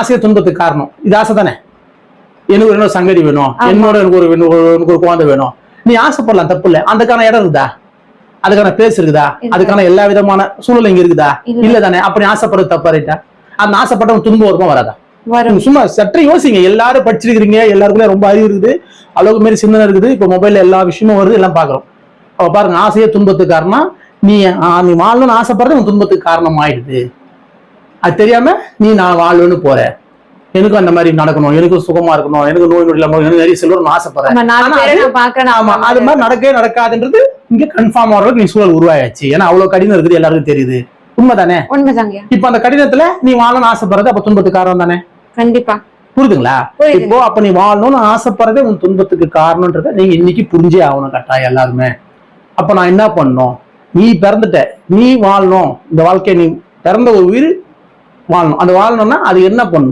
ஆசையை துன்பத்துக்கு காரணம். இது ஆசை தானே? எனக்கு ஒரு இன்னொரு சங்கதி வேணும். என்னோட எனக்கு ஒரு எனக்கு குழந்தை வேணும். நீ ஆசைப்படலாம் தப்பு இல்லை. அதுக்கான இடம் இருக்குதா? அதுக்கான பேஸ் இருக்குதா. அதுக்கான எல்லா விதமான சூழ்நிலை இங்க இருக்குதா? இல்ல. தானே. அப்படி ஆசைப்படுறது தப்பா ரைட்டா அந்த ஆசைப்பட்டவன் துன்பம் வருமா வராதா? சும்மா சற்று யோசிங்க. எல்லாரும் படிச்சிருக்கிறீங்க எல்லாருக்குள்ளே ரொம்ப அறிவு இருக்குது. அளவுக்கு மாரி சிந்தனை இருக்குது. இப்போ மொபைல்ல எல்லா விஷயமும் வருது எல்லாம் பாக்குறோம். அப்ப பாருங்க ஆசையே துன்பத்துக்கு காரணம். நீ நீ வாழணும்னு ஆசைப்படுறது உன் துன்பத்துக்கு காரணம் ஆயிடுது அது தெரியாம நீ நான் வாழணும்னு போற. எனக்கும் அந்த மாதிரி நடக்கணும் எனக்கும் சுகமா இருக்கணும் எனக்கு நோய் நொடி இல்லாம எனக்கு நிறைய செல்வம் ஆசைப்படுறேன். ஆமா அது மாதிரி நடக்கவே நடக்காதுன்றது இங்க கன்ஃபார்ம் ஆகிறதுக்கு நீ சூழல் உருவாயாச்சு. ஏன்னா அவ்வளவு கடினம் இருக்குது எல்லாருக்கும் தெரியுது. உண்மைதானே? உண்மைதாங்க. இப்ப அந்த கடினத்துல நீ வாழணும்னு ஆசைப்படுறது அப்ப துன்பத்துக்கு காரணம் தானே? கண்டிப்பா. புரியுதுங்களா? புரியுது இப்போ அப்ப நீ வாழணும்னு ஆசைப்படுறதே உன் துன்பத்துக்கு காரணம்ன்றத நீங்க இன்னைக்கு புரிஞ்சே ஆகணும் கட்டாயம் எல்லாருமே. அப்ப நான் என்ன பண்ணணும்? நீ பிறந்துட்ட நீ வாழணும். இந்த வாழ்க்கையை நீ பிறந்த ஒரு உயிர் வாழணும். அது வாழணும்னா அது என்ன பண்ணும்